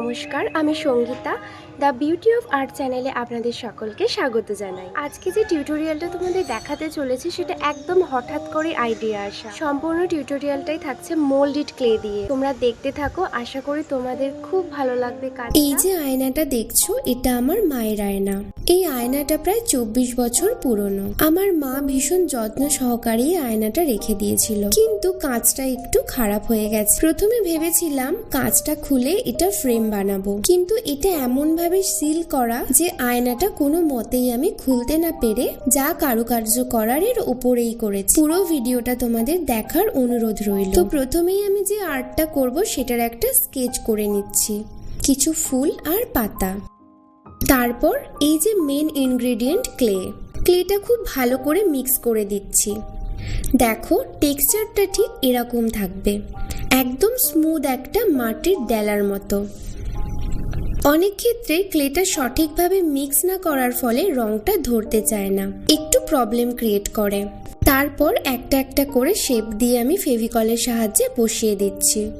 নমস্কার আমি Sangeeta. The beauty of art চ্যানেলে আপনাদের সকলকে স্বাগত জানাই। আজকে যে টিউটোরিয়ালটা তোমাদের দেখাতে চলেছে, সেটা একদম হঠাৎ করে আইডিয়া আসা। সম্পূর্ণ টিউটোরিয়ালটাই থাকছে মোল্ডেড ক্লে দিয়ে। তোমরা দেখতে থাকো, আশা করি তোমাদের খুব ভালো লাগবে কাজ এই যে আয়নাটা দেখছ, এটা আমার মায়ের আয়না। এই আয়নাটা প্রায় চব্বিশ বছর পুরনো। আমার মা ভীষণ যত্ন সহকারে আয়নাটা রেখে দিয়েছিল। কিন্তু কাঁচটা একটু খারাপ হয়ে গেছে। প্রথমে ভেবেছিলাম কাঁচটা খুলে এটা ফ্রেম বানাবো। কিন্তু এটা এমন ভাবে সিল করা যে আয়নাটা কোনো মতেই আমি খুলতে না পেরে যা কারুকার্য করার এর উপরেই করেছি। পুরো ভিডিওটা তোমাদের দেখার অনুরোধ রইল। তো প্রথমেই আমি যে আর্টটা করব সেটার একটা স্কেচ করে নিচ্ছি। কিছু ফুল আর পাতা। তারপর এই যে মেন ইনগ্রেডিয়েন্ট ক্লে। ক্লেটা খুব ভালো করে মিক্স করে দিচ্ছি। দেখো, টেক্সচারটা ঠিক এরকম থাকবে। একদম স্মুথ একটা মাটির ডেলার মতো। অনেক ক্ষেত্রে ক্লেটা সঠিকভাবে মিক্স না করার ফলে রংটা ধরতে চায় না। একটু প্রবলেম ক্রিয়েট করে। তারপর একটা একটা করে শেপ দিয়ে আমি ফেভিকলের সাহায্যে বসিয়ে দিচ্ছি।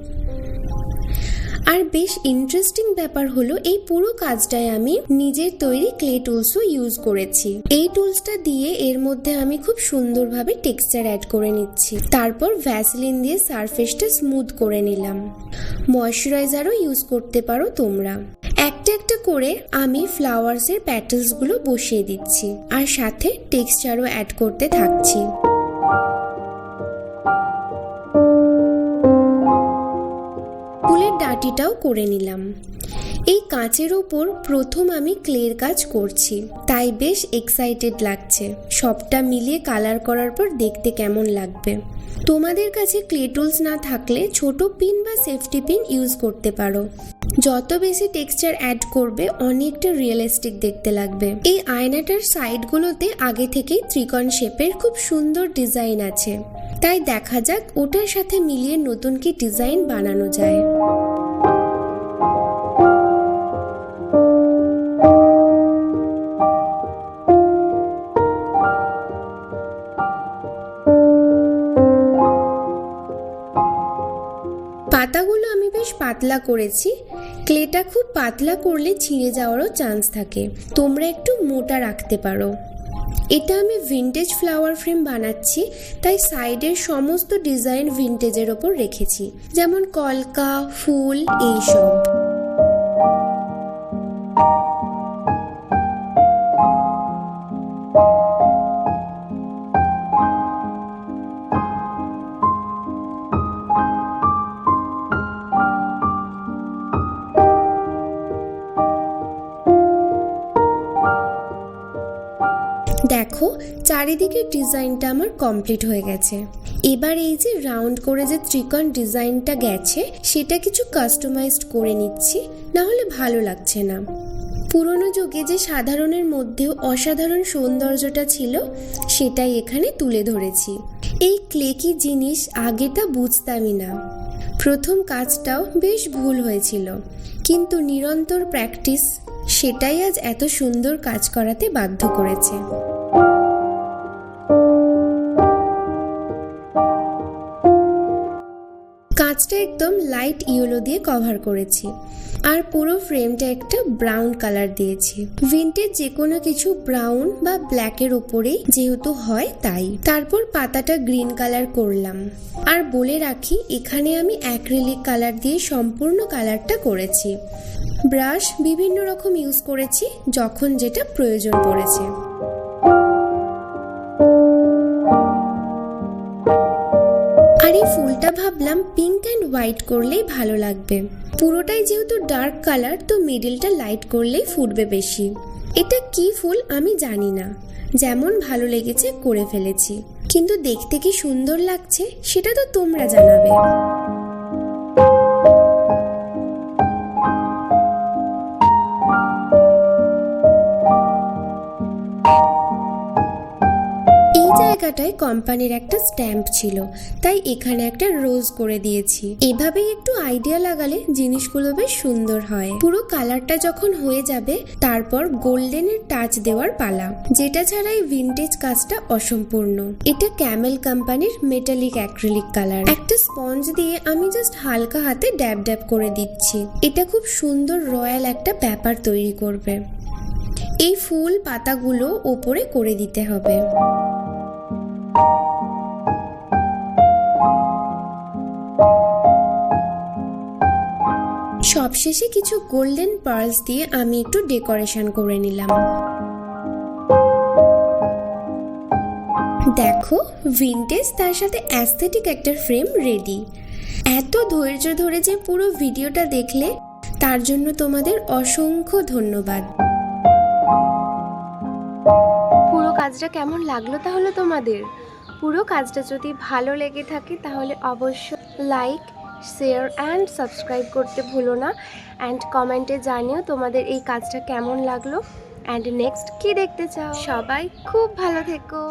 আর বেশ ইন্টারেস্টিং ব্যাপার হলো, এই পুরো কাজটায় আমি নিজের তৈরি ক্লে টুলসও ইউজ করেছি। এই টুলসটা দিয়ে এর মধ্যে আমি খুব সুন্দরভাবে টেক্সচার অ্যাড করে নিচ্ছি। তারপর ভ্যাসলিন দিয়ে সারফেসটা স্মুথ করে নিলাম। ময়শ্চারাইজারও ইউজ করতে পারো তোমরা। একটা একটা করে আমি ফ্লাওয়ার্সের প্যাটেলসগুলো বসিয়ে দিচ্ছি আর সাথে টেক্সচারও অ্যাড করতে থাকছি। ফুলের ডাটিটাও করে নিলাম। এই কাঁচের ওপর প্রথম আমি ক্লের কাজ করছি, তাই বেশ এক্সাইটেড লাগছে। সবটা মিলিয়ে কালার করার পর দেখতে কেমন লাগবে। তোমাদের কাছে ক্লে টুলস না থাকলে ছোট পিন বা সেফটি পিন ইউজ করতে পারো। যত বেশি টেক্সচার অ্যাড করবে, অনেকটা রিয়েলিস্টিক দেখতে লাগবে। এই আয়নাটার সাইডগুলোতে আগে থেকেই ত্রিকোণ শেপের খুব সুন্দর ডিজাইন আছে। তাই দেখা যাক ওটার সাথে মিলিয়ে নতুন কি ডিজাইন বানানো যায়। পাতাগুলো আমি বেশ পাতলা করেছি। ক্লেটা খুব পাতলা করলে ছিঁড়ে যাওয়ারও চান্স থাকে। তোমরা একটু মোটা রাখতে পারো। এটা আমি ভিন্টেজ ফ্লাওয়ার ফ্রেম বানাচ্ছি, তাই সাইডের সমস্ত ডিজাইন ভিন্টেজের ওপর রেখেছি। যেমন কলকা, ফুল, এইসব। দেখো চারিদিকে ডিজাইনটা আমার কমপ্লিট হয়ে গেছে। এবার এই যে রাউন্ড করে যে ত্রিকোণ ডিজাইনটা গেছে, সেটা কিছু কাস্টমাইজড করে নিচ্ছি না হলে ভালো লাগছে না। পুরনো যুগে যে সাধারণের মধ্যেও অসাধারণ সৌন্দর্যটা ছিল, সেটাই এখানে তুলে ধরেছি। এই ক্লে কি জিনিস আগে তা বুঝতামই না। প্রথম কাজটাও বেশ ভুল হয়েছিল, কিন্তু নিরন্তর প্র্যাকটিস সেটাই আজ এত সুন্দর কাজ করাতে বাধ্য করেছে। কাঁচটা একদম লাইট ইয়েলো দিয়ে কভার করেছি। আর পুরো ফ্রেমটা একটা ব্রাউন কালার দিয়েছি। ভিন্টেজ যে কোনো কিছু ব্রাউন বা ব্ল্যাকের ওপরেই যেহেতু হয় তাই। তারপর পাতাটা গ্রিন কালার করলাম। আর বলে রাখি, এখানে আমি অ্যাক্রিলিক কালার দিয়ে সম্পূর্ণ কালারটা করেছি। ব্রাশ বিভিন্ন রকম ইউজ করেছি, যখন যেটা প্রয়োজন পড়েছে। ফুলটা ভাবলাম পিঙ্ক অ্যান্ড হোয়াইট করলেই ভালো লাগবে। পুরোটাই যেহেতু ডার্ক কালার তো মিডিলটা লাইট করলেই ফুটবে বেশি। এটা কি ফুল আমি জানি না। যেমন ভালো লেগেছে করে ফেলেছি। কিন্তু দেখতে কি সুন্দর লাগছে, সেটা তো তোমরা জানাবে। জায়গাটায় কোম্পানির একটা স্ট্যাম্প ছিল। তাই এখানে একটা রোজ করে দিয়েছি। এভাবেই একটু আইডিয়া লাগালে জিনিসগুলো বেশ সুন্দর হয়। পুরো কালারটা যখন হয়ে যাবে, তারপর গোল্ডেনের টাচ দেওয়ার পালা, যেটা ছাড়া এই ভিনটেজ কাজটা অসম্পূর্ণ। এটা ক্যামেল কোম্পানির মেটালিক অ্যাক্রিলিক কালার একটা স্পঞ্জ দিয়ে আমি জাস্ট হালকা হাতে ড্যাব ড্যাব করে দিচ্ছি। এটা খুব সুন্দর রয়্যাল একটা ব্যাপার তৈরি করবে। এই ফুল পাতাগুলো ওপরে করে দিতে হবে। সবশেষে কিছু গোল্ডেন পার্লস দিয়ে আমি একটু ডেকোরেশন করে নিলাম। দেখো ভিনটেজ তার সাথে অ্যাস্থেটিক একটা ফ্রেম রেডি এত ধৈর্য ধরে যে পুরো ভিডিওটা দেখলে, তার জন্য তোমাদের অসংখ্য ধন্যবাদ। পুরো কাজটা কেমন লাগল তাহলে তোমাদের? পুরো কাজটা যদি ভালো লেগে থাকে তাহলে অবশ্যই লাইক শেয়ার অ্যান্ড সাবস্ক্রাইব করতে ভুলো না। অ্যান্ড কমেন্টে জানিও তোমাদের এই কাজটা কেমন লাগল। অ্যান্ড নেক্সট কি দেখতে চাও? সবাই খুব ভালো থেকো।